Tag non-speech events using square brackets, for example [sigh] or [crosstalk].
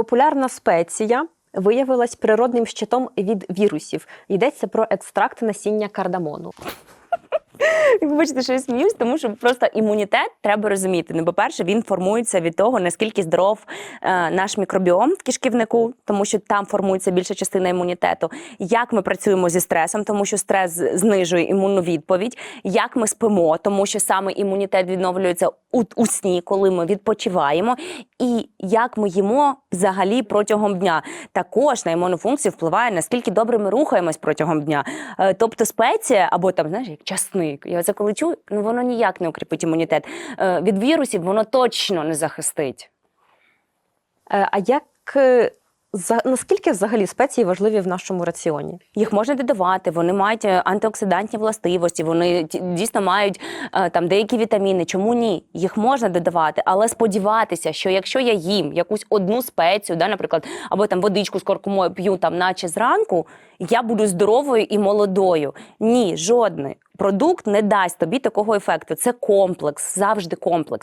Популярна спеція виявилась природним щитом від вірусів. Йдеться про екстракт насіння кардамону. [laughs] Вибачте, що я сміюсь, тому що просто імунітет треба розуміти. Ну, по-перше, він формується від того, наскільки здоров е, наш мікробіом в кишківнику, тому що там формується більша частина імунітету. Як ми працюємо зі стресом, тому що стрес знижує імунну відповідь. Як ми спимо, тому що саме імунітет відновлюється у, у сні, коли ми відпочиваємо. І як ми їмо взагалі протягом дня. Також на імунну функцію впливає, наскільки добре ми рухаємось протягом дня. Е, Тобто спеція або там, знаєш, як часник. Я це коли чую, ну воно ніяк не укріпить імунітет. Е, Від вірусів воно точно не захистить. Е, А як за- наскільки взагалі спеції важливі в нашому раціоні? Їх можна додавати, вони мають е, антиоксидантні властивості, вони дійсно мають е, там деякі вітаміни. Чому ні? Їх можна додавати, але сподіватися, що якщо я їм якусь одну спецію, да, наприклад, або там водичку з коркомою п'ю там, наче зранку, я буду здоровою і молодою. Ні, жодний продукт не дасть тобі такого ефекту. Це комплекс, завжди комплекс.